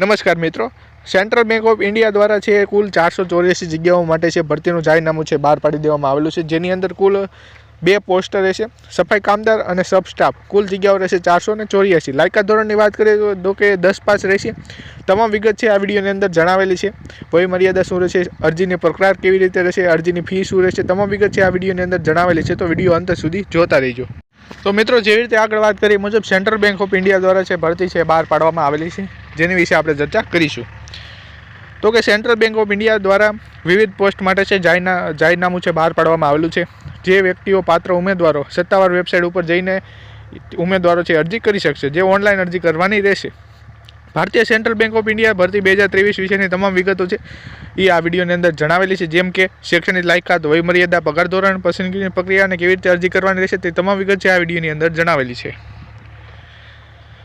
નમસ્કાર મિત્રો. Central bank of India દ્વારા છે કુલ ચારસો ચોર્યાસી જગ્યાઓ માટે છે ભરતીનું જાહેરનામું છે બહાર પાડી દેવામાં આવેલું છે. જેની અંદર કુલ બે પોસ્ટર રહેશે, સફાઈ કામદાર અને સબ સ્ટાફ. કુલ જગ્યાઓ રહેશે ચારસો ને ચોર્યાસી. લાયકાત ધોરણની વાત કરીએ તો- કે દસ પાસ રહેશે. તમામ વિગત છે આ વિડીયોની અંદર જણાવેલી છે. વય મર્યાદા શું રહેશે, અરજીની પ્રકાર કેવી રીતે રહેશે, અરજીની ફી શું રહેશે, તમામ વિગત છે આ વિડીયોની અંદર જણાવેલી છે. તો વીડિયો અંત સુધી જોતા રહેજો. તો મિત્રો, જેવી રીતે આગળ વાત કરી મુજબ સેન્ટ્રલ બેંક ઓફ ઇન્ડિયા દ્વારા છે ભરતી છે બહાર પાડવામાં આવેલી છે. જેની વિશે આપણે ચર્ચા કરીશું. તો કે સેન્ટ્રલ બેંક ઓફ ઇન્ડિયા દ્વારા વિવિધ પોસ્ટ માટે છે, જાહેરના, જાહેરનામું છે, બહાર પાડવામાં આવેલું છે. જે વ્યક્તિઓ પાત્ર ઉમેદવારો, સત્તાવાર વેબસાઇટ ઉપર જઈને ઉમેદવારો છે, અરજી કરી શકશે. જે ઓનલાઈન અરજી કરવાની રહેશે. ભારતીય સેન્ટ્રલ બેંક ઓફ ઇન્ડિયા ભરતી બે હજાર ત્રેવીસ વિશેની તમામ વિગતો છે, એ આ વિડીયોની અંદર જણાવેલી છે. જેમ કે, શૈક્ષણિક લાયકાત વયમર્યાદા, પગાર ધોરણ, પસંદગીની પ્રક્રિયા અને કેવી રીતે અરજી કરવાની રહેશે તે તમામ વિગત છે, આ વિડીયોની અંદર જણાવેલી છે.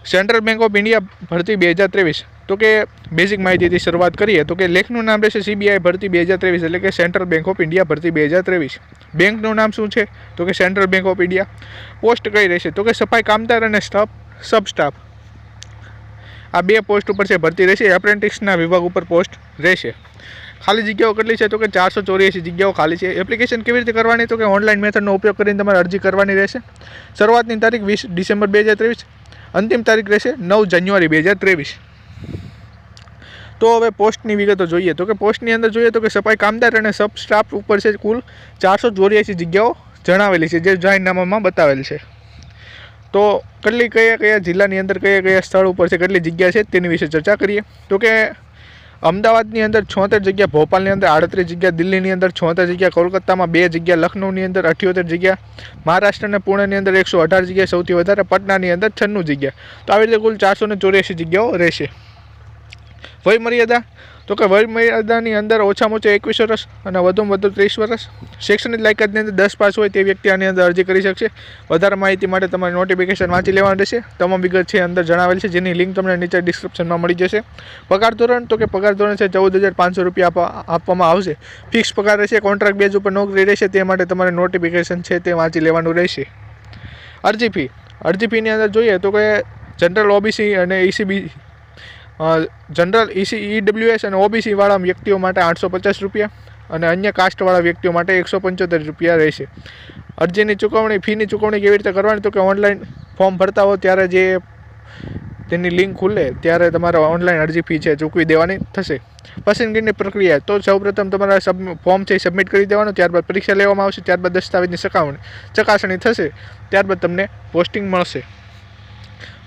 સેન્ટ્રલ બેંક ઓફ ઇન્ડિયા ભરતી બે હજાર ત્રેવીસ. તો કે બેઝિક માહિતીથી શરૂઆત કરીએ, તો કે લેખનું નામ રહેશે સીબીઆઈ ભરતી બે હજાર ત્રેવીસ, એટલે કે સેન્ટ્રલ બેંક ઓફ ઇન્ડિયા ભરતી બે હજાર ત્રેવીસ. બેંકનું નામ શું છે? તો કે central bank of India. Post કઈ રહેશે? તો કે સફાઈ કામદાર અને સ્ટાફ સબ સ્ટાફ આ બે પોસ્ટ ઉપર છે ભરતી રહેશે એપ્રેન્ટિસના વિભાગ ઉપર પોસ્ટ રહેશે. ખાલી જગ્યાઓ કેટલી છે? તો કે ચારસો ચોર્યાસી જગ્યાઓ ખાલી છે. એપ્લિકેશન કેવી રીતે કરવાની? તો કે ઓનલાઈન મેથડનો ઉપયોગ કરીને તમારે અરજી કરવાની રહેશે. શરૂઆતની તારીખ વીસ ડિસેમ્બર બે હજાર ત્રેવીસ. અંતિમ તારીખ રહેશે નવ જાન્યુઆરી બે હજાર ત્રેવીસ. તો હવે પોસ્ટની વિગતો જોઈએ તો કે પોસ્ટની અંદર જોઈએ તો કે સફાઈ કામદાર અને સબ સ્ટાફ ઉપર છે કુલ ચારસો ચોર્યાસી જગ્યાઓ જણાવેલી છે, જે જાહેરનામામાં બતાવેલ છે. તો કેટલી કયા કયા જિલ્લાની અંદર કયા કયા સ્થળ ઉપર છે, કેટલી જગ્યા છે તેની વિશે ચર્ચા કરીએ. તો કે અમદાવાદની અંદર છોતેર જગ્યા, ભોપાલની અંદર આડત્રીસ જગ્યા, દિલ્હીની અંદર છોતેર જગ્યા, કોલકાતામાં બે જગ્યા લખનૌની અંદર અઠ્યોતેર જગ્યા, મહારાષ્ટ્ર અને પુણેની અંદર એકસો અઢાર જગ્યા, સૌથી વધારે પટનાની અંદર છન્નું જગ્યા. તો આવી રીતે કુલ ચારસો ને ચોર્યાસી જગ્યાઓ રહેશે. વય મર્યાદા તો કે વય મર્યાદાની અંદર ઓછામાં ઓછા એકવીસ વર્ષ અને વધુમાં વધુ ત્રીસ વર્ષ. શૈક્ષણિક લાયકાતની અંદર દસ પાસ હોય તે વ્યક્તિ આની અંદર અરજી કરી શકશે. વધારે માહિતી માટે તમારે નોટિફિકેશન વાંચી લેવાનું રહેશે. તમામ વિગત છે અંદર જણાવેલ છે, જેની લિંક તમને નીચે ડિસ્ક્રિપ્શનમાં મળી જશે. પગાર ધોરણ, તો કે પગાર ધોરણ છે ચૌદ હજાર પાંચસો રૂપિયા આપવામાં આવશે. ફિક્સ પગાર રહેશે કોન્ટ્રાક્ટ બેઝ ઉપર નોકરી રહેશે, તે માટે તમારે નોટિફિકેશન છે તે વાંચી લેવાનું રહેશે. અરજી ફી અરજી ફીની અંદર જોઈએ તો કે જનરલ ઓબીસી અને ઈસીબી જનરલ ઈસી ઈડબ્લ્યુએસ અને ઓબીસીવાળા વ્યક્તિઓ માટે આઠસો પચાસ રૂપિયા અને અન્ય કાસ્ટવાળા વ્યક્તિઓ માટે એકસો પંચોતેર રૂપિયા રહેશે. અરજીની ચૂકવણી, ફીની ચૂકવણી કેવી રીતે કરવાની? તો કે ઓનલાઈન ફોર્મ ભરતા હો ત્યારે જે તેની લિંક ખુલે ત્યારે તમારે ઓનલાઈન અરજી ફી છે ચૂકવી દેવાની થશે. પસંદગીની પ્રક્રિયા, તો સૌપ્રથમ તમારા સબ, ફોર્મ છે સબમિટ કરી દેવાનું, ત્યારબાદ પરીક્ષા લેવામાં આવશે, ત્યારબાદ દસ્તાવેજની ચકાવણી, ચકાસણી થશે, ત્યારબાદ તમને પોસ્ટિંગ મળશે.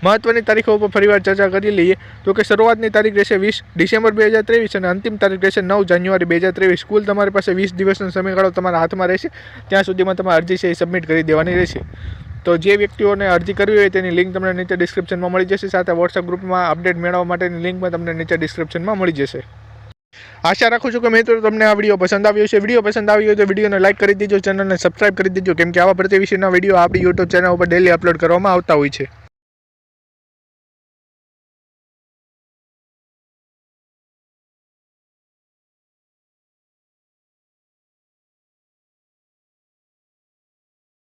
મહત્વની તારીખો ઉપર ફરીવાર ચર્ચા કરી લઈએ. તો કે શરૂઆતની તારીખ રહેશે વીસ ડિસેમ્બર બે હજાર ત્રેવીસ અને અંતિમ તારીખ રહેશે નવ જાન્યુઆરી બે હજાર ત્રેવીસ. કુલ તમારી પાસે વીસ દિવસનો સમયગાળો તમારા હાથમાં રહેશે. ત્યાં સુધીમાં તમારે અરજી છે એ સબમિટ કરી દેવાની રહેશે. તો જે વ્યક્તિઓને અરજી કરવી હોય તેની લિંક તમને નીચે ડિસ્ક્રિપ્શનમાં મળી જશે. સાથે વોટ્સઅપ ગ્રુપમાં અપડેટ મેળવવા માટેની લિંક પણ તમને નીચે ડિસ્ક્રિપ્શનમાં મળી જશે. આશા રાખું છું કે મિત્રો તમને આ વીડિયો પસંદ આવ્યો છે વીડિયો પસંદ આવ્યો હોય તો વિડીયોને લાઇક કરી દેજો ચેનલને સબસ્ક્રાઇબ કરી દેજો. કેમ કે આવા પ્રતિ વિશેના વીડિયો આપણી યુટ્યુબ ચેનલ ઉપર ડેલી અપલોડ કરવામાં આવતા હોય છે.